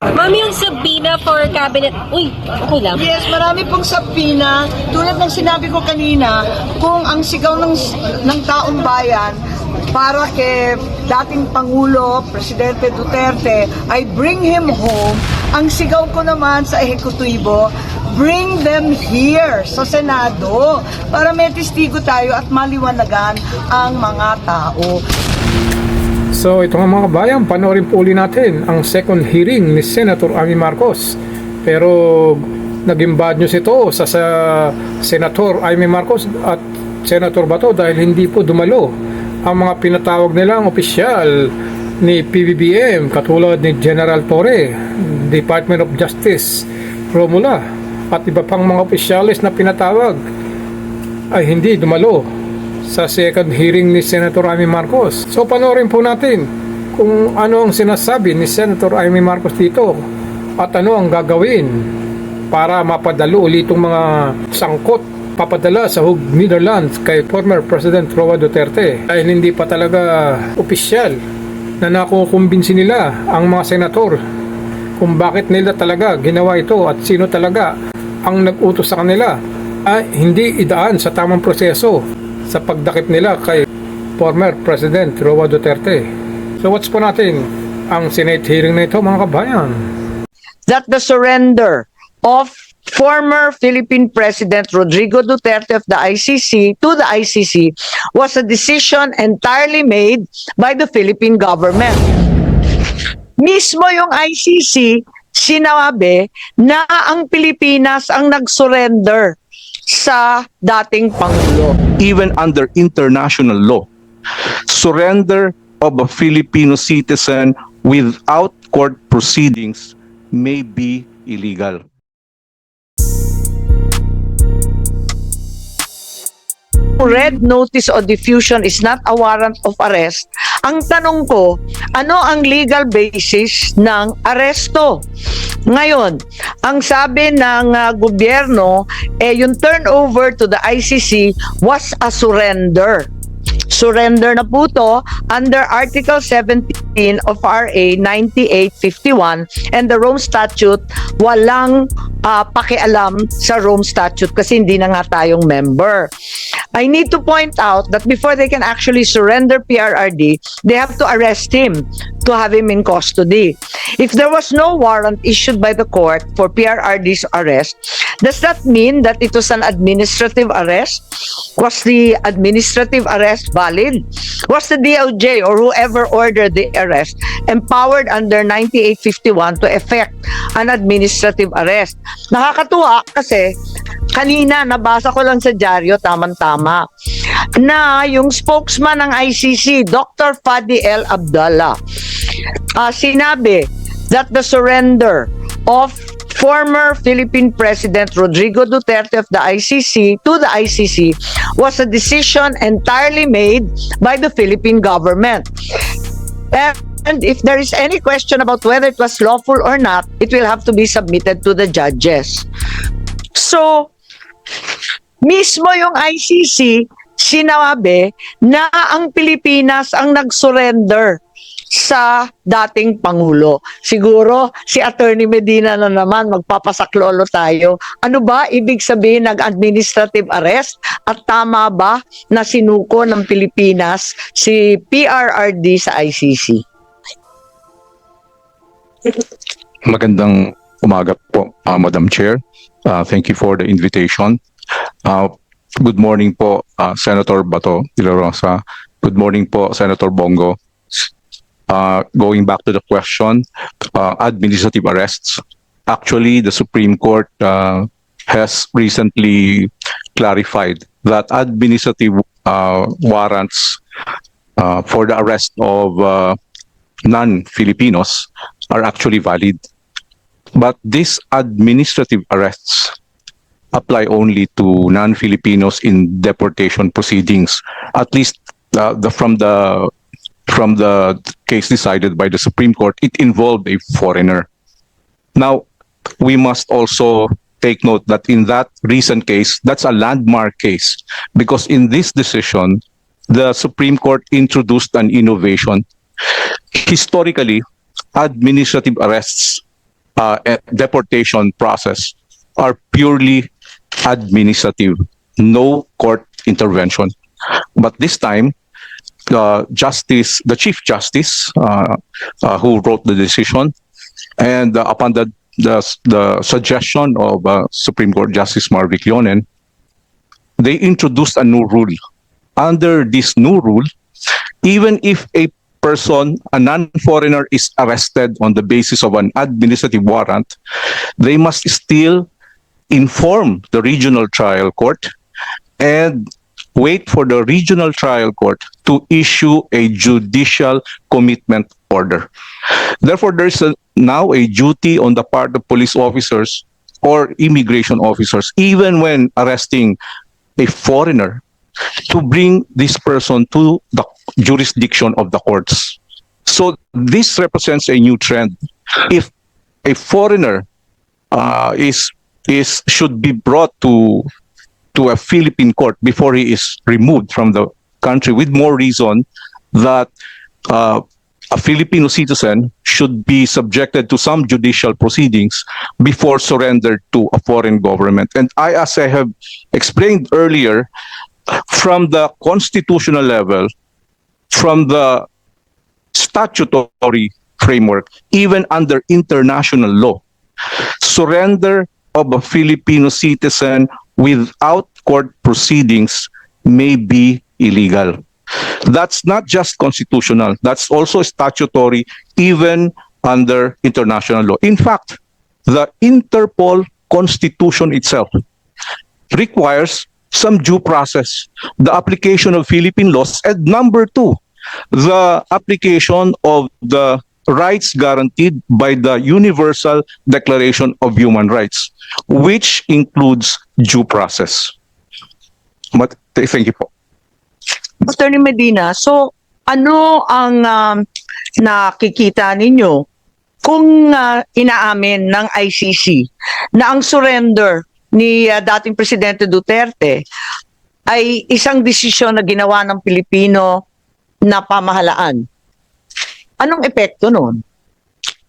Ma'am, yung Sabina for cabinet... Uy, okay lang. Yes, marami pong sapina. Tulad ng sinabi ko kanina, kung ang sigaw ng, ng taong bayan para kay dating Pangulo, Presidente Duterte, ay bring him home, ang sigaw ko naman sa ehekutibo, bring them here sa Senado para may testigo tayo at maliwanagan ang mga tao. So ito nga mga kabayan, panoorin po uli natin ang second hearing ni Senator Amy Marcos. Pero naging bad news ito sa, sa Senator Amy Marcos at Senator Bato dahil hindi po dumalo ang mga pinatawag nilang opisyal ni PBBM katulad ni General Torre, Department of Justice, Romula at iba pang mga opisyalis na pinatawag ay hindi dumalo sa second hearing ni Senator Amy Marcos. So panoorin po natin kung ano ang sinasabi ni Senator Amy Marcos dito at ano ang gagawin para mapadalo ulit itong mga sangkot papadala sa Hug Netherlands kay former President Roa Duterte. Dahil hindi pa talaga opisyal na nakukumbinsi nila ang mga senator kung bakit nila talaga ginawa ito at sino talaga ang nag-utos sa kanila. Ay hindi idaan sa tamang proseso sa pagdakip nila kay former President Roa Duterte. So what's po natin ang Senate hearing na ito mga kabayan? that the surrender of former Philippine President Rodrigo Duterte of the ICC to the ICC was a decision entirely made by the Philippine government. Mismo yung ICC sinabi na ang Pilipinas ang nag-surrender sa dating Pangulo. even under international law. Surrender of a Filipino citizen without court proceedings may be illegal. red notice of diffusion is not a warrant of arrest, ang tanong ko, ano ang legal basis ng aresto? Ngayon, ang sabi ng ah, gobyerno, eh, yung turnover to the ICC was a surrender. Surrender na po to under Article 17 of RA 9851 and the Rome Statute walang ah, pakialam sa Rome Statute kasi hindi na nga tayong member. I need to point out that before they can actually surrender PRRD, they have to arrest him to have him in custody. If there was no warrant issued by the court for PRRD's arrest, does that mean that it was an administrative arrest? Was the administrative arrest valid? Was the DOJ or whoever ordered the arrest empowered under 9851 to effect an administrative arrest? Nakakatuwa kasi kanina nabasa ko lang sa dyaryo tamang-tama na yung spokesman ng ICC, Dr. Fadi El Abdallah, ah, sinabi that the surrender of former Philippine President Rodrigo Duterte of the ICC to the ICC was a decision entirely made by the Philippine government. And if there is any question about whether it was lawful or not, it will have to be submitted to the judges. So, mismo yung ICC sinabi na ang Pilipinas ang nag-surrender sa dating Pangulo. Siguro si Attorney Medina na naman magpapasaklolo tayo. Ano ba ibig sabihin ng administrative arrest? At tama ba na sinuko ng Pilipinas si PRRD sa ICC? Magandang umaga po, uh, Madam Chair. Uh, thank you for the invitation. Uh, good morning po, uh, Senator Bato de la Rosa. Good morning po, Senator Bongo. Uh, going back to the question, uh, administrative arrests. Actually, the Supreme Court uh, has recently clarified that administrative uh, warrants uh, for the arrest of uh, non-Filipinos are actually valid. But these administrative arrests apply only to non-Filipinos in deportation proceedings. At least uh, the, from the from the case decided by the Supreme Court, it involved a foreigner. Now, we must also take note that in that recent case, that's a landmark case because in this decision, the Supreme Court introduced an innovation. Historically, administrative arrests uh, eh, deportation process are purely administrative, no court intervention. But this time, the justice, the chief justice, uh, uh, who wrote the decision, and uh, upon the the, the suggestion of uh, Supreme Court Justice Marvick Leonen, they introduced a new rule. Under this new rule, even if a person, a non-foreigner, is arrested on the basis of an administrative warrant, they must still inform the regional trial court and wait for the regional trial court to issue a judicial commitment order. Therefore, there is now a duty on the part of police officers or immigration officers, even when arresting a foreigner, to bring this person to the jurisdiction of the courts. So this represents a new trend. If a foreigner uh, is is should be brought to to a Philippine court before he is removed from the country, with more reason that uh, a Filipino citizen should be subjected to some judicial proceedings before surrendered to a foreign government. And I, as I have explained earlier, from the constitutional level, from the statutory framework, even under international law, surrender of a Filipino citizen without court proceedings may be illegal. That's not just constitutional, that's also statutory, even under international law. In fact, the Interpol Constitution itself requires some due process, the application of Philippine laws, and number two, the application of the rights guaranteed by the Universal Declaration of Human Rights, which includes due process. But thank you po. Attorney Medina, so ano ang um, nakikita ninyo kung uh, inaamin ng ICC na ang surrender ni uh, dating Presidente Duterte ay isang desisyon na ginawa ng Pilipino na pamahalaan? Anong epekto nun?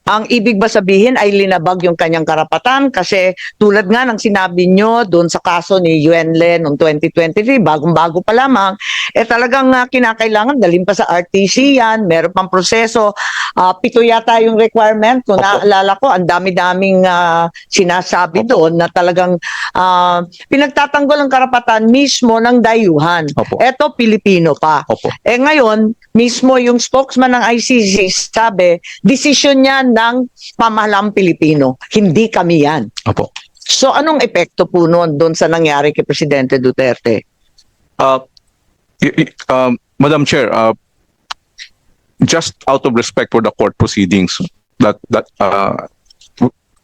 Ang ibig ba sabihin ay linabag yung kanyang karapatan kasi tulad nga ng sinabi nyo doon sa kaso ni Yuen Len noong 2023, bagong-bago pa lamang, eh talagang uh, kinakailangan dalhin pa sa RTC yan, meron pang proseso. Ah, pito yata yung requirement. Kung Opo. naalala ko, ang dami-daming ah, sinasabi Opo. doon na talagang ah, pinagtatanggol ang karapatan mismo ng dayuhan. Opo. Eto, Pilipino pa. Opo. Eh ngayon, mismo yung spokesman ng ICC sabi, decision niya ng pamahalaang Pilipino. Hindi kami yan. Opo. So anong epekto po noon doon sa nangyari kay Presidente Duterte? Uh, y- y- um, Madam Chair, uh, just out of respect for the court proceedings, that that uh,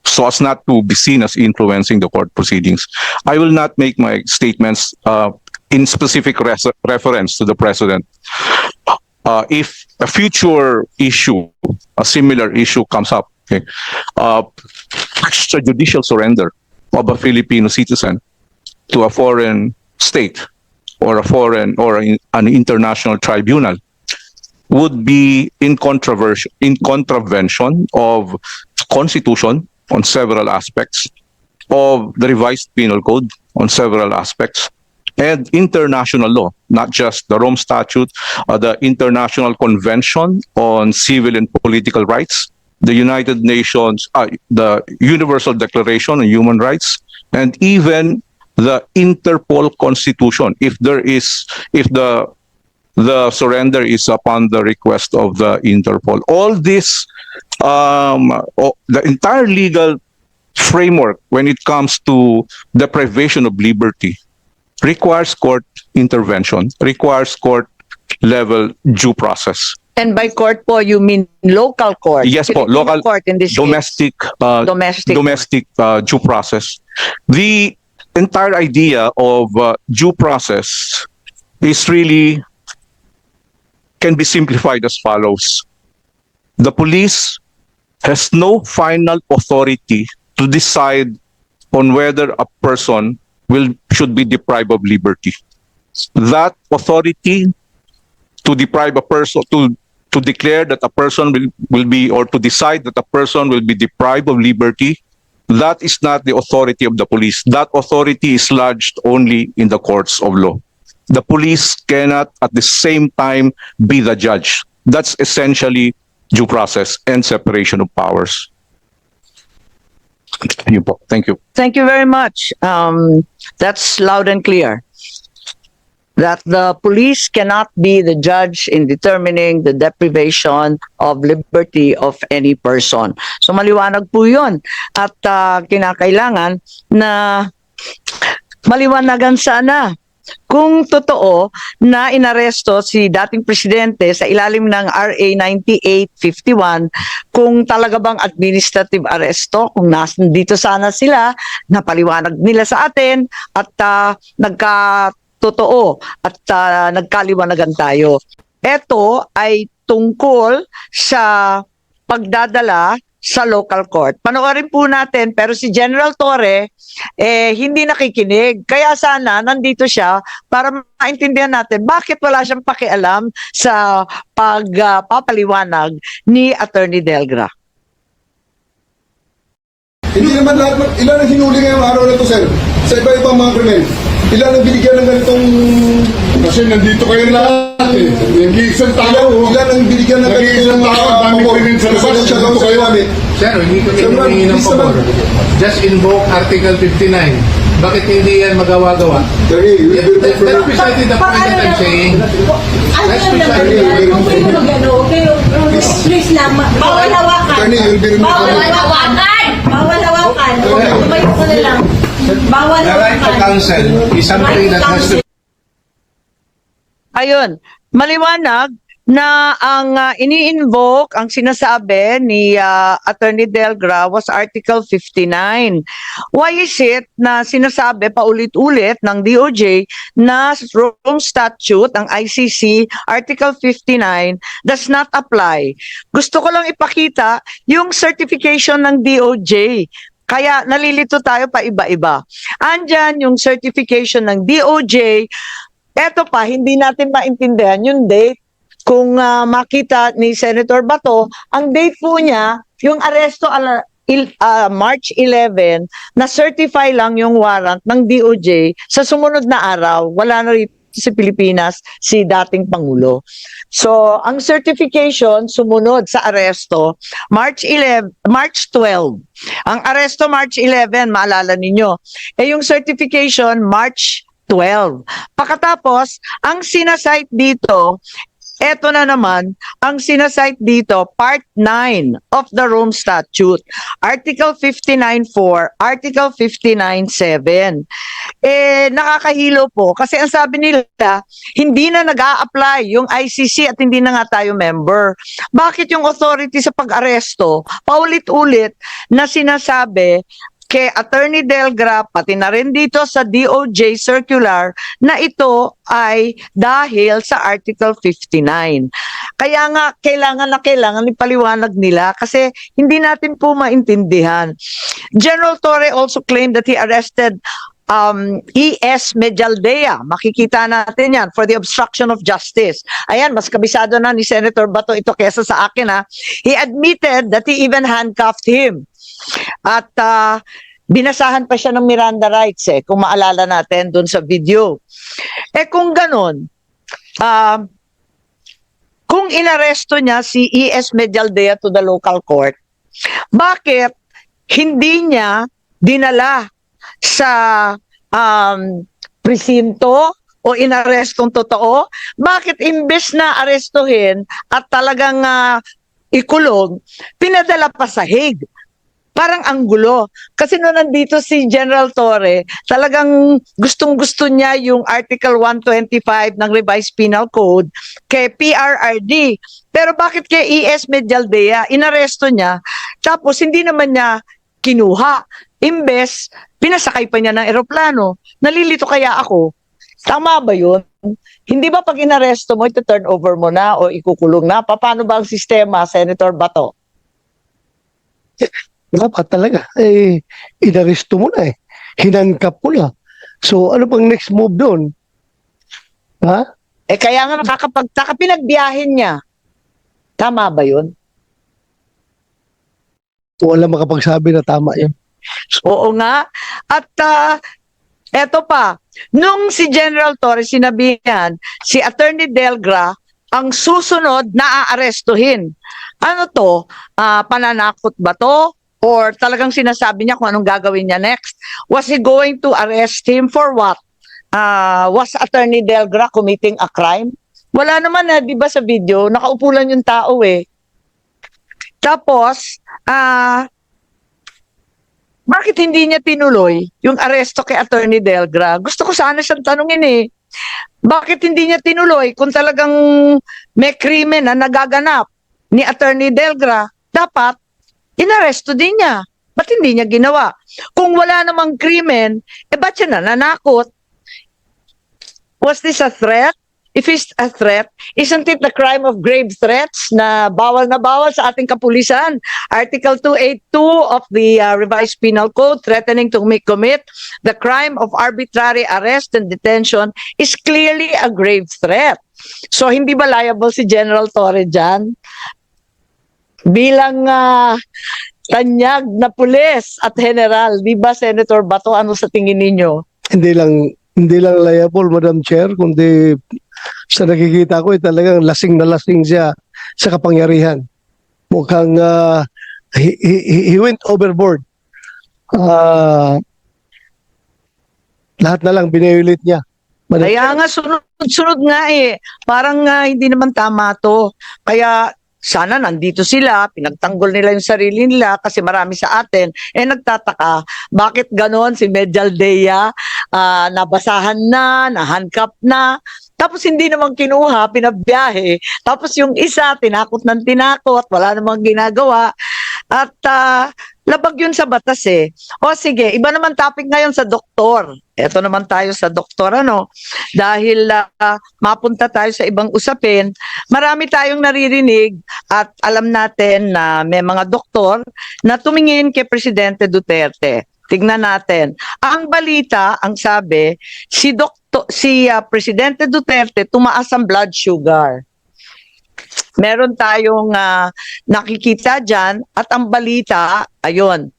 so as not to be seen as influencing the court proceedings, I will not make my statements uh, in specific res- reference to the president. Uh, if a future issue, a similar issue comes up, okay, uh, extrajudicial surrender of a Filipino citizen to a foreign state or a foreign or an international tribunal would be in in contravention of constitution on several aspects of the revised penal code on several aspects and international law not just the rome statute uh, the international convention on civil and political rights the united nations uh, the universal declaration on human rights and even the Interpol Constitution if there is if the the surrender is upon the request of the Interpol. All this, um, the entire legal framework when it comes to the deprivation of liberty requires court intervention, requires court level due process. And by court po, you mean local court? Yes po, Filipino local- court in this case. Domestic, uh, Domestic. domestic uh, due process. The entire idea of uh, due process is really can be simplified as follows. The police has no final authority to decide on whether a person will should be deprived of liberty. That authority to deprive a person to to declare that a person will, will be or to decide that a person will be deprived of liberty, that is not the authority of the police. That authority is lodged only in the courts of law. The police cannot at the same time be the judge. That's essentially due process and separation of powers. Yun po. Thank you. Thank you very much. Um, that's loud and clear. That the police cannot be the judge in determining the deprivation of liberty of any person. So maliwanag po yun. At ah, kinakailangan na maliwanagan sana kung totoo na inaresto si dating presidente sa ilalim ng RA 9851 kung talaga bang administrative arresto kung nas dito sana sila napaliwanag nila sa atin at uh, nagkatotoo at ah, nagkaliwanagan tayo. Ito ay tungkol sa pagdadala sa local court. Panoorin po natin pero si General Torre eh hindi nakikinig. Kaya sana nandito siya para maintindihan natin bakit wala siyang pakialam sa pagpapaliwanag ni Attorney Delgra. Hindi naman lahat, ilan ang hinuli ngayong araw na to, sir? Sa iba-ibang mga krimen. Ilan ang binigyan ng ganitong... Kasi nandito kayo lahat eh. Nag-iisang tao. ilan ang binigyan ng Nag-iisang ganitong... tao, dami pabor? krimen sa labas. Nandito kayo. namin. Sir, hindi ko hinihingi ng pabor. Just invoke Article 59. Bakit hindi yan magawa-gawa? That- That's precisely the point that I'm saying. Ano naman precisely- yan? Kung kayo mag-ano, kayo, please lang, bawal hawakan. Bawal hawakan! Bawal hawakan. Tumayo ko na lang. Bawal The right to counsel is something that has to Ayun, maliwanag na ang uh, ini-invoke, ang sinasabi ni uh, Attorney Delgra was Article 59. Why is it na sinasabi paulit-ulit ng DOJ na Rome Statute, ang ICC, Article 59, does not apply? Gusto ko lang ipakita yung certification ng DOJ. Kaya nalilito tayo pa iba-iba. Andyan yung certification ng DOJ Eto pa, hindi natin maintindihan yung date. Kung ah, makita ni Senator Bato, ang date po niya, yung aresto ala, il, ah, March 11, na certify lang yung warrant ng DOJ sa sumunod na araw. Wala na rito sa Pilipinas si dating Pangulo. So, ang certification sumunod sa aresto March 11, March 12. Ang aresto March 11, maalala ninyo. Eh yung certification March 12. Pakatapos, ang sinasite dito, eto na naman, ang sinasite dito, Part 9 of the Rome Statute. Article 59.4, Article 59.7. Eh, nakakahilo po kasi ang sabi nila, hindi na nag apply yung ICC at hindi na nga tayo member. Bakit yung authority sa pag-aresto, paulit-ulit na sinasabi kay Attorney Delgra, pati na rin dito sa DOJ circular, na ito ay dahil sa Article 59. Kaya nga, kailangan na kailangan ipaliwanag nila kasi hindi natin po maintindihan. General Torre also claimed that he arrested um, E.S. Medialdea. Makikita natin yan for the obstruction of justice. Ayan, mas kabisado na ni Senator Bato ito kesa sa akin ha. He admitted that he even handcuffed him. At ah, binasahan pa siya ng Miranda rights eh, kung maalala natin doon sa video. Eh kung ganon, ah, kung inaresto niya si E.S. Medialdea to the local court, bakit hindi niya dinala sa um, presinto o inarestong totoo? Bakit imbes na arestuhin at talagang ah, ikulong, pinadala pa sa Hague? Parang anggulo. Kasi noon nandito si General Torre, talagang gustong-gusto niya yung Article 125 ng Revised Penal Code kay PRRD. Pero bakit kay ES Medialdea, inaresto niya, tapos hindi naman niya kinuha. Imbes, pinasakay pa niya ng eroplano. Nalilito kaya ako. Tama ba yun? Hindi ba pag inaresto mo, ito turn over mo na o ikukulong na? Paano ba ang sistema, Senator Bato? Dapat talaga. Eh, inaresto mo na eh. Hinankap mo na. So, ano pang next move doon? Ha? Eh kaya nga nakakapagtaka, pinagbiyahin niya. Tama ba yun? Wala makapagsabi na tama yun. Oo nga. At ah, eto pa, nung si General Torres sinabihan, si Attorney Delgra ang susunod na aarestuhin. Ano to? Ah, pananakot ba to? Or talagang sinasabi niya kung anong gagawin niya next? Was he going to arrest him for what? Ah, was Attorney Delgra committing a crime? Wala naman na, di ba sa video, nakaupo lang yung tao eh. Tapos, ah, bakit hindi niya tinuloy yung aresto kay Attorney Delgra? Gusto ko sana siyang tanungin eh. Bakit hindi niya tinuloy kung talagang may krimen na nagaganap ni Attorney Delgra? Dapat, inaresto din niya. Ba't hindi niya ginawa? Kung wala namang krimen, eh ba't siya nananakot? Was this a threat? If it's a threat, isn't it the crime of grave threats na bawal na bawal sa ating kapulisan? Article 282 of the uh, Revised Penal Code threatening to commit the crime of arbitrary arrest and detention is clearly a grave threat. So hindi ba liable si General Torre dyan? Bilang ah, tanyag na pulis at general, di ba Senator Bato, ano sa tingin ninyo? Hindi lang hindi lang liable, Madam Chair, kundi sa nakikita ko, eh, talagang lasing na lasing siya sa kapangyarihan. Mukhang ah, he, he, he went overboard. Ah, lahat na lang binayulit niya. Madam Kaya nga sunod-sunod nga eh. Parang nga hindi naman tama to. Kaya sana nandito sila, pinagtanggol nila yung sarili nila kasi marami sa atin. Eh nagtataka, bakit ganon si Medjaldea, ah, nabasahan na, nahandcuff na, tapos hindi naman kinuha, pinabiyahe. Tapos yung isa, tinakot ng tinakot, wala namang ginagawa. At ah, labag yun sa batas eh. O sige, iba naman topic ngayon sa doktor. Ito naman tayo sa doktor ano. Dahil ah, mapunta tayo sa ibang usapin, marami tayong naririnig at alam natin na may mga doktor na tumingin kay Presidente Duterte. Tignan natin. Ang balita, ang sabi, si doktor si ah, Presidente Duterte tumaas ang blood sugar. Meron tayong ah, nakikita dyan at ang balita, ayun,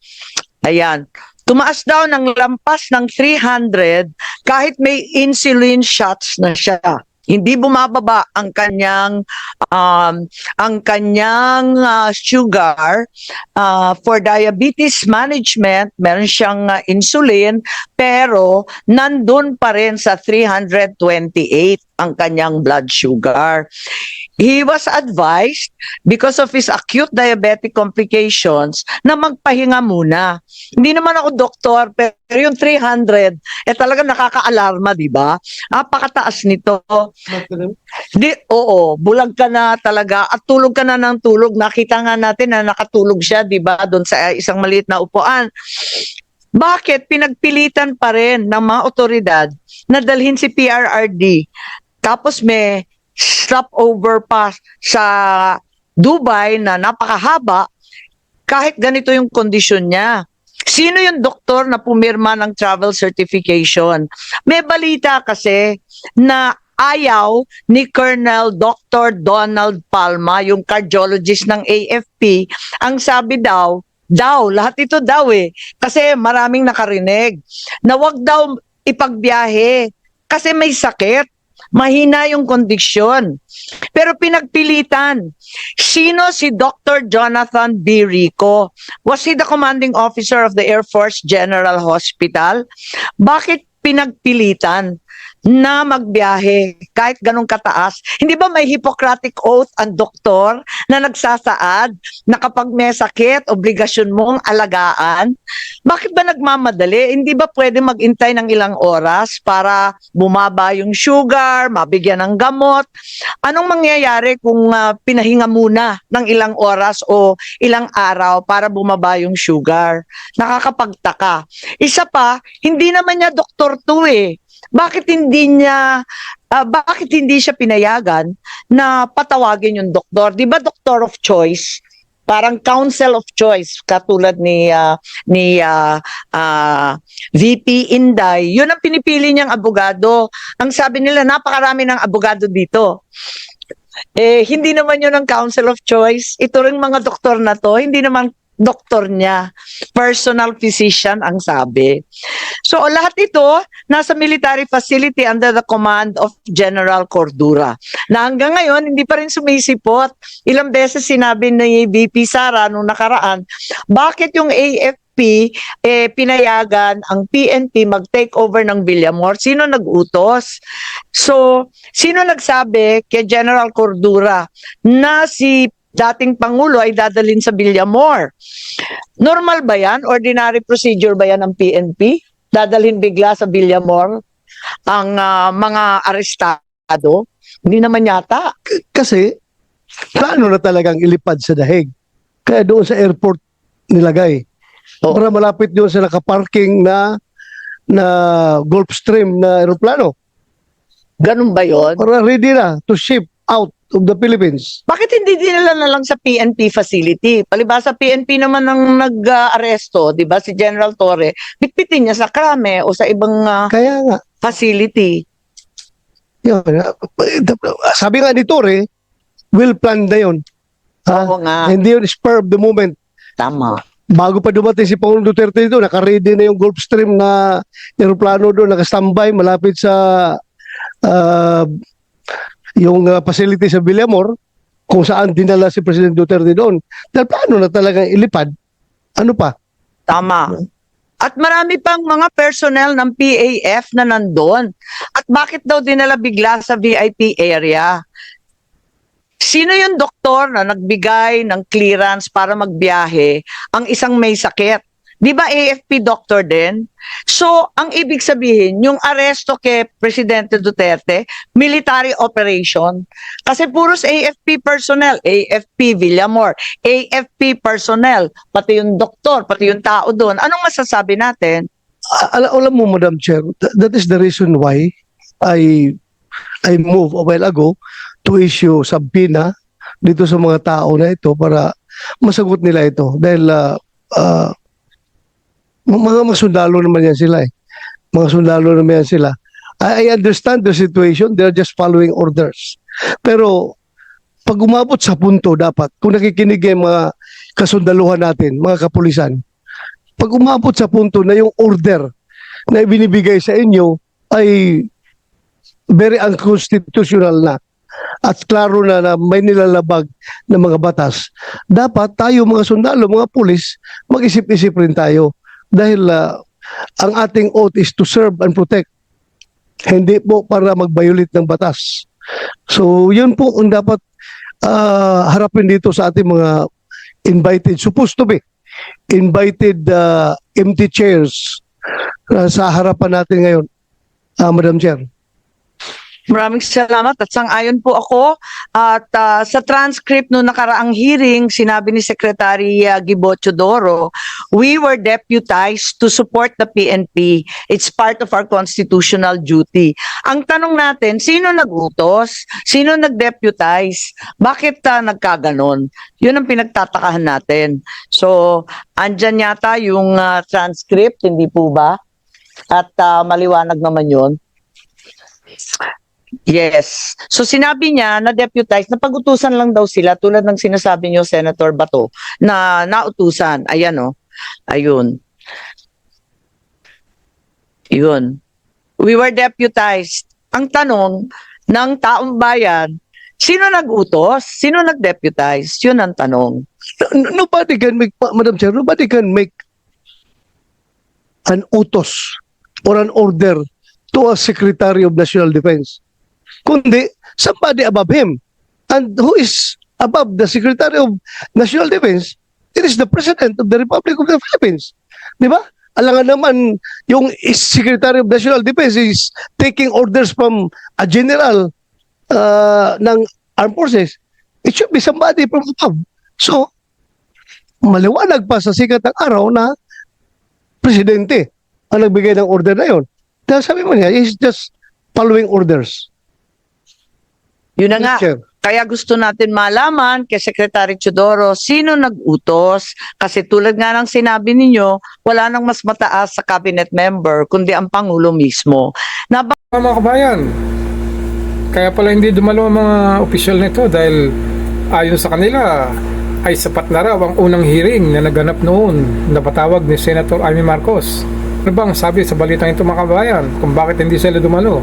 ayan, tumaas daw ng lampas ng 300 kahit may insulin shots na siya. Hindi bumababa ang kanyang um, ang kanyang ah, sugar ah, for diabetes management, meron siyang ah, insulin pero nandun pa rin sa 328 ang kanyang blood sugar. He was advised because of his acute diabetic complications na magpahinga muna. Hindi naman ako doktor pero yung 300 eh talaga nakaka-alarma, di ba? Napakataas nito. Di, oo, bulag ka na talaga at tulog ka na ng tulog. Nakita nga natin na nakatulog siya, di ba, doon sa isang maliit na upuan. Bakit pinagpilitan pa rin ng mga otoridad na dalhin si PRRD? Tapos may stopover pa sa Dubai na napakahaba kahit ganito yung kondisyon niya. Sino yung doktor na pumirma ng travel certification? May balita kasi na ayaw ni Colonel Dr. Donald Palma, yung cardiologist ng AFP, ang sabi daw, daw, lahat ito daw eh, kasi maraming nakarinig, na wag daw ipagbiyahe kasi may sakit. Mahina yung kondisyon. Pero pinagpilitan. Sino si Dr. Jonathan B. Rico? Was he the commanding officer of the Air Force General Hospital? Bakit pinagpilitan na magbiyahe kahit ganong kataas? Hindi ba may Hippocratic Oath ang doktor na nagsasaad na kapag may sakit, obligasyon mong alagaan? Bakit ba nagmamadali? Hindi ba pwede magintay ng ilang oras para bumaba yung sugar, mabigyan ng gamot? Anong mangyayari kung ah, pinahinga muna ng ilang oras o ilang araw para bumaba yung sugar? Nakakapagtaka. Isa pa, hindi naman niya doktor to eh. Bakit hindi niya ah, bakit hindi siya pinayagan na patawagin yung doktor? 'Di ba doctor of choice? Parang counsel of choice katulad ni ah, ni ah, ah, VP Inday. 'Yun ang pinipili niyang abogado. Ang sabi nila napakarami ng abogado dito. Eh, hindi naman yun ang council of choice. Ito rin mga doktor na to, hindi naman doktor niya. Personal physician ang sabi. So, lahat ito nasa military facility under the command of General Cordura. Na hanggang ngayon, hindi pa rin sumisipot. Ilang beses sinabi ni VP Sara nung nakaraan, bakit yung AFP eh, pinayagan ang PNP mag-take over ng Villamor? Sino nag-utos? So, sino nagsabi kay General Cordura na si dating Pangulo ay dadalhin sa Villamor? Normal ba yan? Ordinary procedure ba yan ng PNP? Dadalhin bigla sa Villamor ang ah, mga arestado? Hindi naman yata. Kasi, plano na talagang ilipad sa dahig. Kaya doon sa airport nilagay. Oo. Para malapit doon sa nakaparking na na Gulfstream na aeroplano. Ganun ba yon? Para ready na to ship out of the Philippines. Bakit hindi dinala na lang sa PNP facility? Palibasa PNP naman ang nag-aresto, di ba? Si General Torre, bitbitin niya sa krame o sa ibang ah, Kaya nga, facility. yun, sabi nga ni Torre, will plan na yun. Ha? Oo nga, Hindi yun spur of the moment. tama. Bago pa dumating si Pangulong Duterte dito, naka-ready na yung Gulfstream na aeroplano doon, naka-standby malapit sa ah, yung ah, facility sa Villamor kung saan dinala si President Duterte doon. Dahil plano na talagang ilipad. Ano pa? Tama. At marami pang mga personnel ng PAF na nandun. At bakit daw dinala bigla sa VIP area? Sino yung doktor na nagbigay ng clearance para magbiyahe ang isang may sakit? Di ba AFP doctor din? So, ang ibig sabihin, yung aresto kay Presidente Duterte, military operation. Kasi puros AFP personnel, AFP Villamor, AFP personnel, pati yung doktor, pati yung tao doon. Anong masasabi natin? A- Ala, alam mo, Madam Chair, th- that is the reason why I I moved a while ago to issue subpoena dito sa mga tao na ito para masagot nila ito. Dahil ah, ah, mga mga sundalo naman yan sila eh. Mga sundalo naman yan sila. I, I understand the situation, they're just following orders. Pero pag umabot sa punto dapat, kung nakikinig yung mga kasundaluhan natin, mga kapulisan, pag umabot sa punto na yung order na ibinibigay sa inyo ay very unconstitutional na at klaro na na may nilalabag ng mga batas, dapat tayo mga sundalo, mga pulis, mag-isip-isip rin tayo. Dahil ah, ang ating oath is to serve and protect. Hindi po para mag-violate ng batas. So, yun po ang dapat ah, harapin dito sa ating mga invited, supposed to be invited uh, empty chairs uh, sa harapan natin ngayon, uh, Madam Chair. Maraming salamat at sang-ayon po ako. At ah, sa transcript no nakaraang hearing, sinabi ni Secretary uh, Gibo Chodoro, we were deputized to support the PNP. It's part of our constitutional duty. Ang tanong natin, sino nag-utos? Sino nag-deputize? Bakit ah, nagkaganon? Yun ang pinagtatakahan natin. So, andyan yata yung ah, transcript, hindi po ba? At ah, maliwanag naman yun. Yes. So sinabi niya na deputize, na pagutusan lang daw sila tulad ng sinasabi niyo Senator Bato na nautusan. Ayan oh. Ayun. Yun. We were deputized. Ang tanong ng taong bayan, sino nag-utos? Sino nag-deputize? Yun ang tanong. No- Nobody can make, Ma- Madam Chair, nobody can make an utos or an order to a Secretary of National Defense. Kundi, somebody above him. And who is above the Secretary of National Defense? It is the President of the Republic of the Philippines. Di ba? Alangan naman, yung Secretary of National Defense is taking orders from a general uh, ng armed forces. It should be somebody from above. So, maliwanag pa sa sikat ng araw na presidente ang nagbigay ng order na yon. Dahil sabi mo niya, he's just following orders. Yun na nga. Kaya gusto natin malaman kay Secretary Chodoro sino nag-utos kasi tulad nga ng sinabi ninyo, wala nang mas mataas sa cabinet member kundi ang Pangulo mismo. Mga kabayan, Kaya pala hindi dumalo ang mga opisyal nito dahil ayon sa kanila ay sapat na raw ang unang hearing na naganap noon na patawag ni Senator Amy Marcos. Ano bang sabi sa balitang ito mga kabayan kung bakit hindi sila dumalo?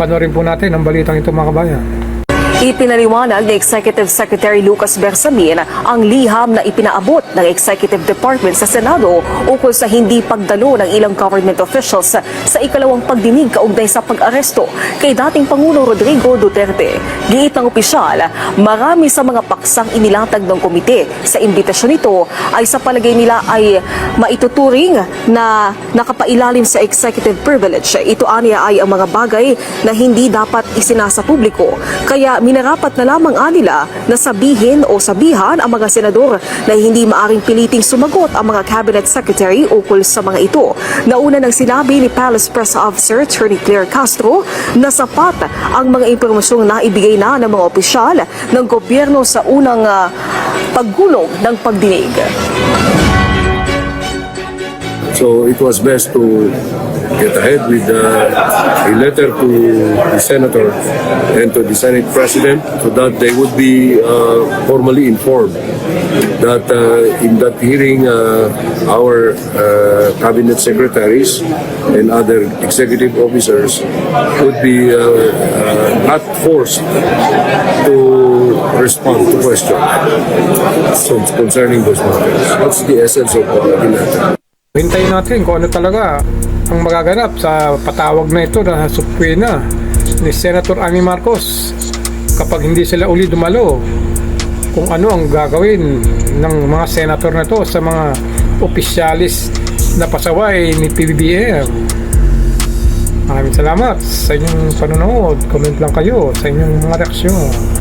Panoorin po natin ang balitang ito mga kabayan. Ipinaliwanag ni Executive Secretary Lucas Bersamin ang liham na ipinaabot ng Executive Department sa Senado ukol sa hindi pagdalo ng ilang government officials sa ikalawang pagdinig kaugnay sa pag-aresto kay dating Pangulo Rodrigo Duterte. Giit ng opisyal, marami sa mga paksang inilatag ng komite sa imbitasyon nito ay sa palagay nila ay maituturing na nakapailalim sa executive privilege. Ito aniya ay ang mga bagay na hindi dapat isinasa publiko. Kaya minarapat na lamang anila na sabihin o sabihan ang mga senador na hindi maaring piliting sumagot ang mga cabinet secretary ukol sa mga ito. Nauna nang sinabi ni Palace Press Officer Attorney Claire Castro na sapat ang mga impormasyong naibigay na ng mga opisyal ng gobyerno sa unang ah, paggulong ng pagdinig. So it was best to get ahead with uh, a letter to the senator and to the Senate President so that they would be uh, formally informed that uh, in that hearing uh, our uh, cabinet secretaries and other executive officers would be uh, uh, not forced to respond to questions concerning those matters. That's the essence of the letter. Hintayin natin kung ano talaga ang magaganap sa patawag na ito na supwena ni Senator Amy Marcos kapag hindi sila uli dumalo kung ano ang gagawin ng mga senator na ito sa mga opisyalis na pasaway ni PBBM. Maraming salamat sa inyong panonood. Comment lang kayo sa inyong mga reaksyon.